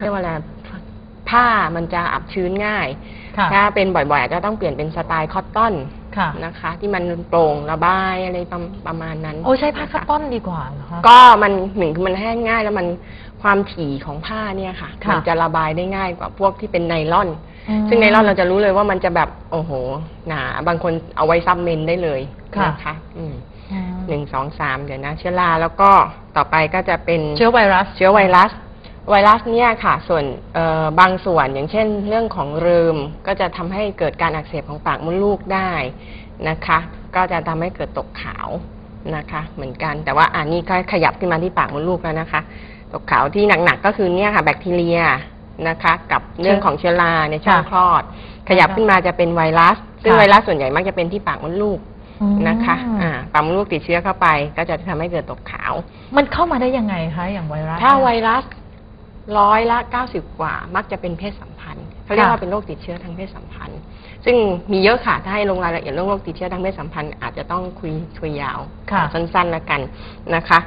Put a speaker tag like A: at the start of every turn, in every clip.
A: เรียกว่าอะไรผ้ามันจะอับชื้นง่าย
B: ค่ะ
A: ถ้าเป็นบ่อยๆอาจจะต้องเปลี่ยนเป็นสไตล์คอตตอน
B: ค่ะ
A: นะคะ ที่มันโปร่งระบายอะไรประประมาณนั้น
B: โอ้ใช้ผ้าะคัต
A: คะ
B: ตอนดีกว่าเหรอคะ
A: ก็มันหนึ่งคือมันแห้งง่ายแล้วมันความถี่ของผ้าเนี่ยค่ะ
B: ค่ะ
A: มันจะระบายได้ง่ายกว่าพวกที่เป็นไนล่อน
B: อืม
A: ซึ่งไนล่อนเราจะรู้เลยว่ามันจะแบบโอ้โหหนาบางคนเอาไว้ซับเมนได้เลย
B: ค่ะ
A: นะคะอืม
B: อืม
A: หนึ่งสองสามเดี๋ยวนะ เชื้อราแล้วก็ต่อไปก็จะเป็น
B: เชื้อไวรัส
A: เชื้อไวรัส ไวรัสเนี่ยค่ะ ส่วนเอ่อบางส่วนอย่างเช่น เรื่องของเริมก็จะทำให้เกิดการอักเสบของปากมดลูกได้นะคะ ก็จะทำให้เกิดตกขาวนะคะ เหมือนกันแต่ว่าอันนี้ก็ขยับขึ้นมาที่ปากมดลูกแล้วนะคะ ตกขาวที่หนักๆก็คือเนี่ยค่ะ แบคทีเรียนะคะ กับเรื่องของเชื้อราในช่อง
B: ค่ะ
A: คลอด ขยับขึ้นมาจะเป็นไวรัส ซึ่ง
B: ค่ะ
A: ไวรัสส่วนใหญ่มักจะเป็นที่ปากมดลูก
B: อืม
A: นะคะอ่าปากมดลูกติดเชื้อเข้าไป ก็จะทำให้เกิดตกขาว
B: มันเข้ามาได้ยังไงคะอย่างไวรัส
A: ถ้าไว
B: เนี่ย
A: รัส ร้อยละเก้าสิบกว่า มักจะเป็นเพศสัมพันธ์เขาเรียก
B: ค่ะ
A: ว่าเป็นโรคติดเชื้อทางเพศสัมพันธ์ ซึ่งมีเยอะค่ะ ถ้าให้ลงรายละเอียดเรื่องโรคติดเชื้อทางเพศสัมพันธ์อาจจะต้องคุยคุยยาว
B: ค่ะ
A: สั้นๆแล้วกันนะคะ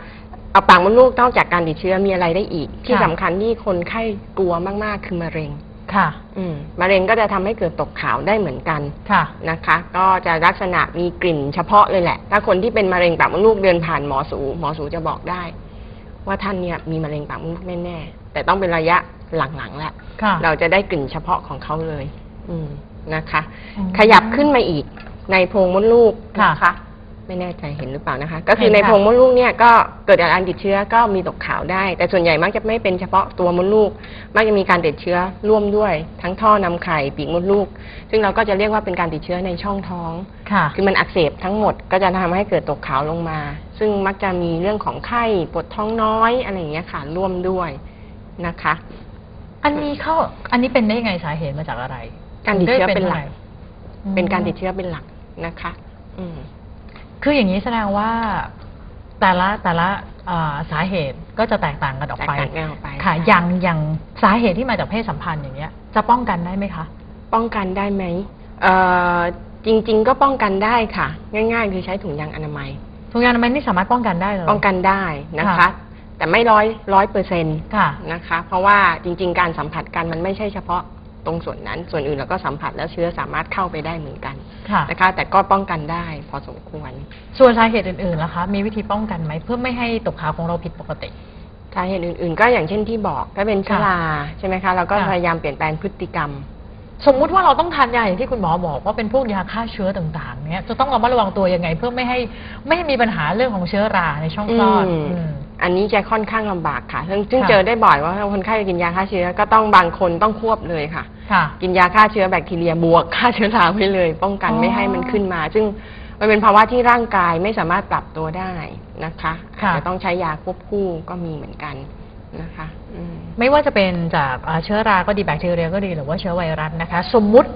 A: เอาปากมดลูกนอกจากการติดเชื้อมีอะไรได้อีก ที่
B: ค่ะ
A: สำคัญที่คนไข้กลัวมากๆคือมะเร็ง
B: ค่ะ
A: อืมมะเร็งก็จะทำให้เกิดตกขาวได้เหมือนกัน
B: ค่ะ
A: นะคะ ก็จะลักษณะมีกลิ่นเฉพาะเลยแหละ ถ้าคนที่เป็นมะเร็งปากมดลูกเดินผ่านหมอสูหมอสูจะบอกได้ ว่าท่านเนี่ยมีมะเร็งปากมดลูกแน่ๆ แต่ต้องเป็นระยะหลังๆแล้ว
B: ค่ะ
A: เราจะได้กลิ่นเฉพาะของเขาเลย อืมนะคะ
B: อืม
A: ขยับขึ้นมาอีกในโพรงมดลูก
B: ค่ะ
A: นะคะ ไม่แน่ใจเห็นหรือเปล่านะคะ ก็คือ
B: เห็น
A: ใน
B: ค่ะ
A: โพรงมดลูกเนี่ยก็เกิดจากการติดเชื้อก็มีตกขาวได้ แต่ส่วนใหญ่มักจะไม่เป็นเฉพาะตัวมดลูก มักจะมีการติดเชื้อร่วมด้วย ทั้งท่อนำไข่ปีกมดลูก ซึ่งเราก็จะเรียกว่าเป็นการติดเชื้อในช่องท้อง
B: ค่ะ
A: คือมันอักเสบทั้งหมดก็จะทำให้เกิดตกขาวลงมา ซึ่งมักจะมีเรื่องของไข้ปวดท้องน้อยอะไรอย่างเงี้ยค่ะร่วมด้วย นะคะ
B: อันนี้เข้าอันนี้เป็นได้ยังไงสาเหตุมาจากอะไร
A: การติดเชื้อเป็นหลัก
B: ได้
A: เป็นการติดเชื้อเป็นหลักนะคะ อืม
B: คืออย่างนี้แสดงว่าแต่ละแต่ละอ่าสาเหตุก็จะแตกต่างกันออก
A: แตก
B: ไป
A: ต่างกันออกไป
B: ค่ะ
A: ใช่
B: อย่างอย่างสาเหตุที่มาจากเพศสัมพันธ์อย่างเงี้ย จะป้องกันได้ไหมคะ
A: ป้องกันได้ไหมเอ่อจริง ๆ ก็ป้องกันได้ค่ะ ง่าย ๆ คือใช้ถุงยางอนามัย
B: ทุกอย่างมันนี่สามารถป้องกันได้เลย
A: ป้องกันได้นะคะ
B: ค่ะ
A: แต่ไม่ร้อยร้อยเปอร์เซ็นต์
B: ค่ะ
A: นะคะ เพราะว่าจริง ๆ การสัมผัสกันมันไม่ใช่เฉพาะตรงส่วนนั้น ส่วนอื่นเราก็สัมผัสแล้วเชื้อสามารถเข้าไปได้เหมือนกัน
B: ค่ะ
A: นะคะ แต่ก็ป้องกันได้พอสมควร
B: ส่วนสาเหตุอื่นๆล่ะคะ มีวิธีป้องกันไหมเพื่อไม่ให้ตกขาวของเราผิดปกติ
A: สาเหตุอื่นๆ ก็อย่างเช่นที่บอกถ้าเป็นชราใช่ไหมคะเราก็
B: ค่ะ
A: พยายามเปลี่ยนแปลงพฤติกรรม
B: สมมุติว่าเราต้องทานยาอย่างที่คุณหมอบอกว่าเป็นพวกยาฆ่าเชื้อต่างๆ เนี้ยจะต้องระมัดระวังตัวยังไง เพื่อไม่ให้ไม่ให้มีปัญหาเรื่องของเชื้อราในช่องคลอด
A: อืม
B: อืม
A: อันนี้จะค่อนข้างลำบากค่ะ ซึ่งซึ่ง
B: ค่ะ
A: เจอได้บ่อยว่าคนไข้กินยาฆ่าเชื้อก็ต้องบางคนต้องควบเลยค่ะ
B: ค่ะ
A: กินยาฆ่าเชื้อแบคทีเรียบวกฆ่าเชื้อราไว้เลย ป้องกัน
B: อ๋อ
A: ไม่ให้มันขึ้นมา ซึ่งมันเป็นภาวะที่ร่างกายไม่สามารถปรับตัวได้นะคะอาจ
B: ค่ะ
A: จะต้องใช้ยาควบคู่ก็มีเหมือนกันนะคะอืม
B: ไม่ว่าจะเป็นจากอ่าเชื้อราก็ดีแบคทีเรียก็ดีหรือว่าเชื้อไวรัสนะคะ สมมุติ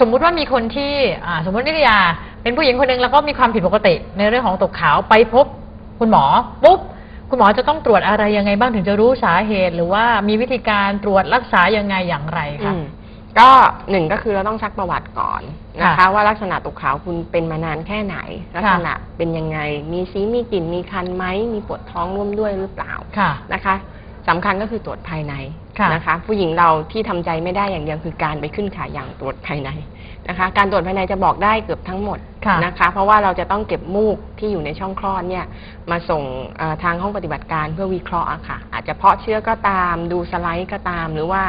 B: สมมุติว่ามีคนที่อ่าสมมตินิตยาเป็นผู้หญิงคนหนึ่งแล้วก็มีความผิดปกติในเรื่องของตกขาวไปพบคุณหมอปุ๊บ คุณหมอจะต้องตรวจอะไรยังไงบ้างถึงจะรู้สาเหตุ หรือว่ามีวิธีการตรวจรักษายังไงอย่างไรคะ
A: อืมก็หนึ่งก็คือเราต้องซักประวัติก่อนนะคะ
B: ค่ะ
A: ว่าลักษณะตกขาวคุณเป็นมานานแค่ไหน ลักษณะเป็นยังไง มีสีมีกลิ่นมีคันไหมมีปวดท้องร่วมด้วยหรือเปล่า
B: ค่ะ
A: นะคะ สำคัญก็คือตรวจภายใน
B: ค่ะ
A: นะคะ ผู้หญิงเราที่ทำใจไม่ได้อย่างเดียวคือการไปขึ้นขาอย่างตรวจภายในนะคะ การตรวจภายในจะบอกได้เกือบทั้งหมด
B: ค่ะ
A: นะคะ เพราะว่าเราจะต้องเก็บมูกที่อยู่ในช่องคลอดเนี่ยมาส่งเอ่อทางห้องปฏิบัติการเพื่อวิเคราะห์อะค่ะ อาจจะเพาะเชื้อก็ตามดูสไลด์ก็ตามหรือว่า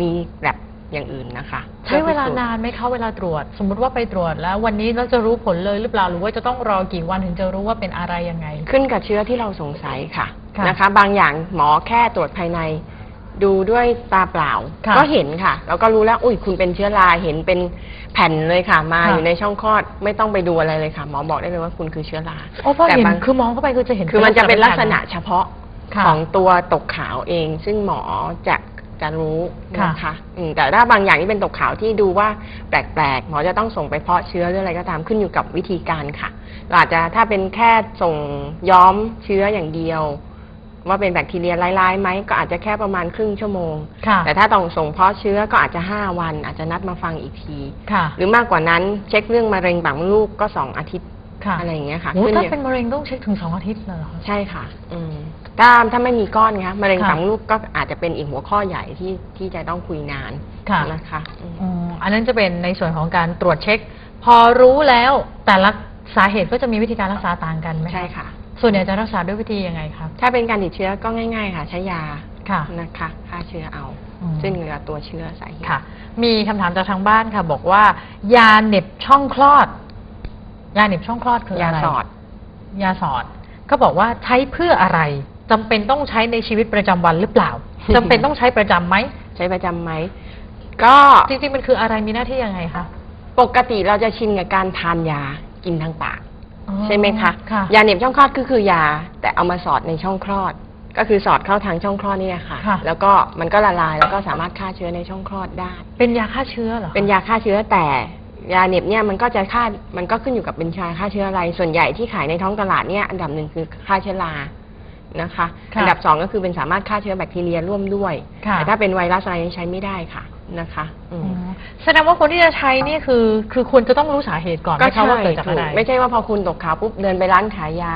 A: มีแบบอย่างอื่นนะคะ
B: ใช้เวลา
A: พื่อพิสูจน์
B: นานไหมคะเวลาตรวจ สมมุติว่าไปตรวจแล้ว วันนี้เราจะรู้ผลเลยหรือเปล่าหรือว่าจะต้องรอกี่วันถึงจะรู้ว่าเป็นอะไรยังไง
A: ขึ้นกับเชื้อที่เราสงสัยค่ะ
B: ค่ะ
A: นะคะ บางอย่างหมอแค่ตรวจภายใน ดูด้วยตาเปล่า
B: ค่ะ
A: ก็เห็นค่ะ แล้วก็รู้แล้ว อุ้ยคุณเป็นเชื้อราเห็นเป็นแผ่นเลยค่ะ มา
B: ค่ะ
A: อยู่ในช่องคลอดไม่ต้องไปดูอะไรเลยค่ะ หมอบอกได้เลยว่าคุณคือเชื้อรา
B: โอ้พอ
A: แต่
B: เห็น
A: บาง
B: คือมองเข้าไปคือจะเห็น
A: คือมันจะเป็นลักษณะ
B: แผ่
A: เฉพาะ
B: ค่ะ
A: ของตัวตกขาวเอง ซึ่งหมอจะจะรู้
B: ค่ะ
A: นะคะอืมแต่ถ้าบางอย่างที่เป็นตกขาวที่ดูว่าแปลกๆ หมอจะต้องส่งไปเพาะเชื้อหรืออะไรก็ตามขึ้นอยู่กับวิธีการค่ะเราอาจจะถ้าเป็นแค่ส่งย้อมเชื้ออย่างเดียว ว่าเป็นแบคทีเรียร้ายๆไหมก็อาจจะแค่ประมาณครึ่งชั่วโมง
B: ค่ะ
A: แต่ถ้าต้องส่งเพาะเชื้อก็อาจจะห้าวัน อาจจะนัดมาฟังอีกที
B: ค่ะ
A: หรือมากกว่านั้นเช็คเรื่องมะเร็งปากมดลูกก็สองอาทิตย์
B: ค่ะ
A: อะไรอย่างเงี้ยค่ะ
B: โอ้
A: ขึ้น
B: ถ้า
A: อยู่
B: เป็นมะเร็งต้องเช็คถึงสองอาทิตย์เลยเหรอคะ
A: ใช่ค่ะ อืมถ้าถ้าไม่มีก้อนคะมะเร็ง
B: ค่ะ
A: ปากมดลูกก็อาจจะเป็นอีกหัวข้อใหญ่ที่ที่จะต้องคุยนาน
B: ค่ะ
A: นะคะอืม
B: อืมอันนั้นจะเป็นในส่วนของการตรวจเช็ค พอรู้แล้วแต่ละสาเหตุก็จะมีวิธีการรักษาต่างกันไหม
A: ใช่ค่ะ
B: ส่วนใหญ่จะรักษาด้วยวิธียังไงครับ
A: ถ้าเป็นการติดเชื้อก็ง่าย ๆ ค่ะ ใช้ยา
B: ค่ะ
A: นะคะฆ่าเชื้อเอา
B: อืม
A: ซึ่งเหลือตัวเชื้อสาเหตุ
B: ค่ะ มีคำถามจากทางบ้านค่ะ บอกว่า ยาเหน็บช่องคลอด ยาเหน็บช่องคลอดคืออะไร
A: ยาสอด
B: ยาสอดเขาบอกว่าใช้เพื่ออะไรจำเป็นต้องใช้ในชีวิตประจำวันหรือเปล่า จำเป็นต้องใช้ประจำไหม
A: ใช้ประจำไหม ก็
B: จริงๆมันคืออะไรมีหน้าที่ยังไงคะ
A: ปกติเราจะชินกับการทานยากินทางปาก
B: อ๋อ
A: ใช่ไหมคะ
B: ค่ะ
A: ยาเหน็บช่องคลอดก็คือยา แต่เอามาสอดในช่องคลอด ก็คือสอดเข้าทางช่องคลอดนี่แหละค่ะ
B: ค่ะ
A: แล้วก็มันก็ละลายแล้วก็สามารถฆ่าเชื้อในช่องคลอดได้
B: เป็นยาฆ่าเชื้อเหรอคะ
A: เป็นยาฆ่าเชื้อแต่ยาเหน็บเนี่ยมันก็จะฆ่ามันก็ขึ้นอยู่กับเป็นชาฆ่าเชื้ออะไร ส่วนใหญ่ที่ขายในท้องตลาดเนี่ยอันดับหนึ่งคือฆ่าเชื้อรานะคะ
B: ค่ะ
A: อันดับสองก็คือเป็นสามารถฆ่าเชื้อแบคทีเรียร่วมด้วย
B: ค่ะ
A: แต่ถ้าเป็นไวรัสอะไรนี่ใช้ไม่ได้ค่ะนะคะอืม
B: อ๋อ แสดงว่าคนที่จะใช้นี่คือ คือควรจะต้องรู้สาเหตุก่อนไหม
A: ก็
B: คะ
A: ใช่
B: ว่าเกิดจาก
A: ถู
B: อะ
A: ก
B: ไร
A: ไม่ใช่ว่าพอคุณตกขาวปุ๊บเดินไปร้านขายยา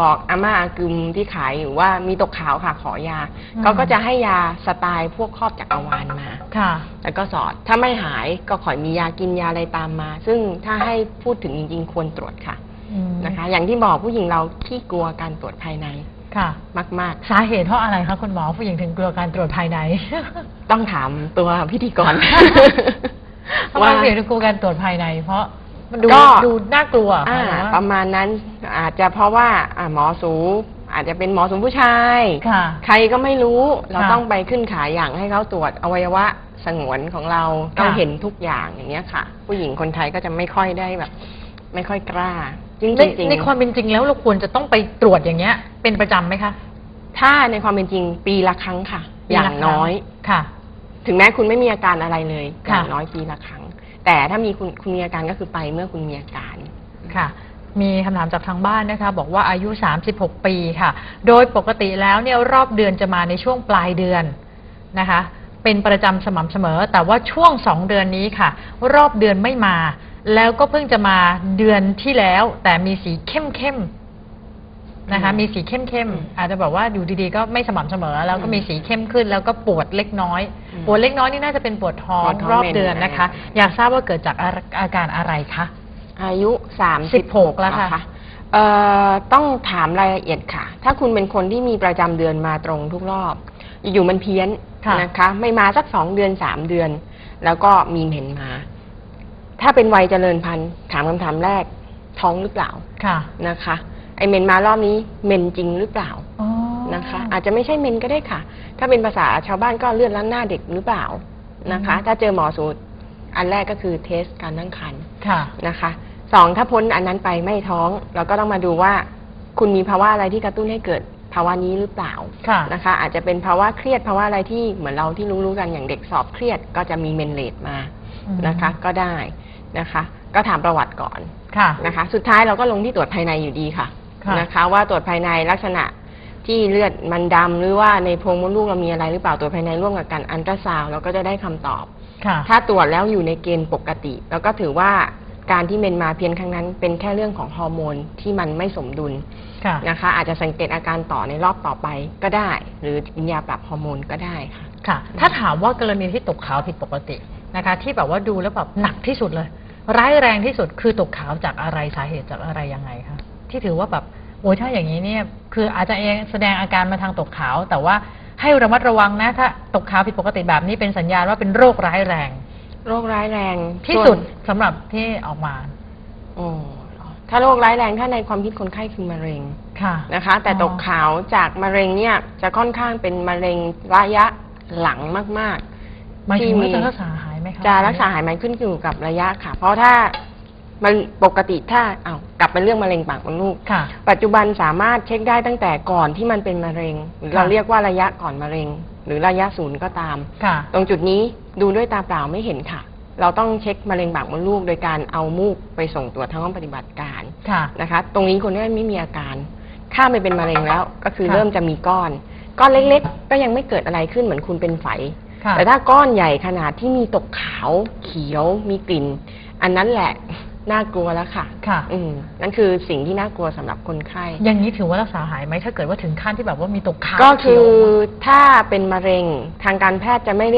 A: บอกอาม่าอากึมที่ขายอยู่ว่ามีตกขาวค่ะขอยา
B: อืม
A: เขาก็จะให้ยาสไตล์พวกครอบจักรวาลมา
B: ค่ะ
A: แล้วก็สอดถ้าไม่หายก็ขอยมียากินยาอะไรตามมา ซึ่งถ้าให้พูดถึงจริงๆควรตรวจค่ะ
B: อืม
A: นะคะ อย่างที่บอกผู้หญิงเราขี้กลัวการตรวจภายใน
B: ค่ะ
A: มาก
B: สาเหตุเพราะอะไรคะคุณหมอผู้หญิงถึงกลัวการตรวจภายใน
A: ๆ ต้องถามตัวพิธีกร
B: ทำไมผู้หญิงถึงกลัวการตรวจภายใน เพราะมันดู
A: ก็
B: ดูน่ากลัว
A: อ่า
B: หรือว่า
A: ประมาณนั้นอาจจะเพราะว่าอ่าหมอสูอาจจะเป็นหมอสูผู้ชาย
B: ค่ะ
A: ใครก็ไม่รู้เรา
B: ค่ะ
A: ต้องไปขึ้นขายอย่างให้เขาตรวจอวัยวะสงวนของเราต้อง
B: ค่ะ
A: เห็นทุกอย่างอย่างเนี้ยค่ะ ผู้หญิงคนไทยก็จะไม่ค่อยได้แบบ ไม่ค่อยกล้า จริง
B: ใน
A: ๆจริง
B: ในความเป็นจริงแล้วเราควรจะต้องไปตรวจอย่างเงี้ย เป็นประจำไหมคะ
A: ถ้าในความเป็นจริงปีละครั้งค่ะ
B: ปี
A: อย่าง
B: ละครั้
A: น้อย
B: ค่ะ
A: ถึงแม้คุณไม่มีอาการอะไรเลยอ
B: ค่ะ
A: ย่างน้อยปีละครั้ง แต่ถ้ามีคุณคุณมีอาการก็คือไปเมื่อคุณมีอาการ
B: ค่ะมีคำถามจากทางบ้านนะคะ บอกว่าอายุ 36 ปีค่ะ โดยปกติแล้วเนี่ยรอบเดือนจะมาในช่วงปลายเดือนนะคะ เป็นประจำสม่ำเสมอ แต่ว่าช่วงสองเดือนนี้ค่ะ รอบเดือนไม่มา แล้วก็เพิ่งจะมาเดือนที่แล้ว แต่มีสีเข้มเข้มๆนะคะ
A: อืม
B: มีสีเข้มเข้มๆ
A: อืม
B: อาจจะบอกว่าอยู่ดีๆ ก็ไม่สม่ำเสมอ แล้วก็
A: อืม
B: มีสีเข้มขึ้น แล้วก็ปวดเล็กน้อย
A: อืม
B: ปวดเล็กน้อยนี่น่าจะเป็นปวดท้อง
A: ปวดท้อง
B: รอบ
A: เมน
B: เดือนนะคะ
A: อะไร
B: อยากทราบว่าเกิดจากอาอาการอะไรคะ
A: อายุสาม
B: สิบหกแล้วค่ะ
A: เอ่อต้องถามรายละเอียดค่ะ ถ้าคุณเป็นคนที่มีประจำเดือนมาตรงทุกรอบ อยู่ๆมันเพี้ยน
B: ค่ะ
A: นะคะ ไม่มาสักสองเดือนสามเดือน แล้วก็มีเห็นมา ถ้าเป็นวัยเจริญพันธุ์ถามคำถามแรก ท้องหรือเปล่า
B: ค่ะ
A: นะคะ ไอเมนมารอบนี้เมนจริงหรือเปล่า
B: อ๋อ
A: นะคะ อาจจะไม่ใช่เมนก็ได้ค่ะ ถ้าเป็นภาษาชาวบ้านก็เลือดล้านหน้าเด็กหรือเปล่านะคะ
B: อืม
A: ถ้าเจอหมอสูตรอันแรกก็คือเทสการตั้งครรภ์
B: ค่ะ
A: นะคะสองถ้าพ้นอันนั้นไปไม่ท้อง เราก็ต้องมาดูว่า คุณมีภาวะอะไรที่กระตุ้นให้เกิด ภาวะนี้หรือเปล่า
B: ค่ะ
A: นะคะ อาจจะเป็นภาวะเครียดภาวะอะไรที่เหมือนเราที่รู้ๆกันอย่างเด็กสอบเครียดก็จะมีเมนเลดมา
B: อืม
A: นะคะ ก็ได้นะคะ ก็ถามประวัติก่อน
B: ค่ะ
A: นะคะ สุดท้ายเราก็ลงที่ตรวจภายในอยู่ดีค่ะ
B: ค่ะ
A: นะคะ ว่าตรวจภายในลักษณะที่เลือดมันดำหรือว่าในโพรงมดลูกเรามีอะไรหรือเปล่าตรวจภายในร่วมกับการอันตราซาวด์เราก็จะได้คำตอบ
B: ค่ะ
A: ถ้าตรวจแล้วอยู่ในเกณฑ์ปกติ แล้วก็ถือว่า การที่เมนมาเพียงครั้งนั้น เป็นแค่เรื่องของฮอร์โมนที่มันไม่สมดุล
B: ค่ะ
A: นะคะ อาจจะสังเกตอาการต่อในรอบต่อไปก็ได้ หรือกินยาปรับฮอร์โมนก็ได้ค่ะ
B: ค่ะ ถ้าถามว่ากรณีที่ตกขาวผิดปกตินะคะ ที่แบบว่าดูแล้วแบบหนักที่สุดเลย ร้ายแรงที่สุดคือตกขาวจากอะไรสาเหตุจากอะไรยังไงคะที่ถือว่าแบบโอ้ยถ้าอย่างนี้เนี่ยคืออาจจะเองแสดงอาการมาทางตกขาว แต่ว่าให้ระมัดระวังนะถ้าตกขาวผิดปกติแบบนี้เป็นสัญญาณว่าเป็นโรคร้ายแรง
A: โรคร้ายแรง
B: ที่
A: ส่วน
B: สุดสำหรับที่ออกมา
A: โอ้ถ้าโรคร้ายแรงถ้าในความคิดคนไข้คือมะเร็ง
B: ค่ะ
A: นะคะ แต่
B: อ๋อ
A: ตกขาวจากมะเร็งเนี่ยจะค่อนข้างเป็นมะเร็งระยะหลังมาก
B: หมายถึงว่า
A: ที่มี
B: จะรักษาหายไหมคะ
A: จะรักษาหายไหมขึ้นอยู่กับระยะค่ะ เพราะถ้ามันปกติถ้าเอาวกลับเป็นเรื่องมะเร็งปากมดลูก
B: ค่ะ
A: ปัจจุบันสามารถเช็คได้ตั้งแต่ก่อนที่มันเป็นมะเร็งหรือ
B: ค่ะ
A: เราเรียกว่าระยะก่อนมะเร็ง หรือระยะศูนย์ก็ตาม
B: ค่ะ
A: ตรงจุดนี้ ดูด้วยตาเปล่าไม่เห็นค่ะ เราต้องเช็คมะเร็งปากมดลูก โดยการเอามูกไปส่งตรวจทางห้องปฏิบัติการ
B: ค่ะ
A: นะคะ ตรงนี้คนที่ไม่มีอาการข้ามไปเป็นมะเร็งแล้วก็คือ
B: ค่ะ
A: เริ่มจะมีก้อน ก้อนเล็กๆ ก็ยังไม่เกิดอะไรขึ้นเหมือนคุณเป็นไฝ
B: ค่ะ
A: แต่ถ้าก้อนใหญ่ขนาดที่มีตกขาว เขียวมีกลิ่น อันนั้นแหละ น่ากลัวแล้วค่ะ
B: ค่ะ
A: อืมนั่นคือสิ่งที่น่ากลัวสำหรับคนไข้
B: อย่างนี้ถือว่ารักษาหายไหมถ้าเกิดว่าถึงขั้นที่แบบว่ามีตกขาว
A: ก็คือ
B: เขียว
A: ถ้าเป็นมะเร็งทางการแพทย์จะไม่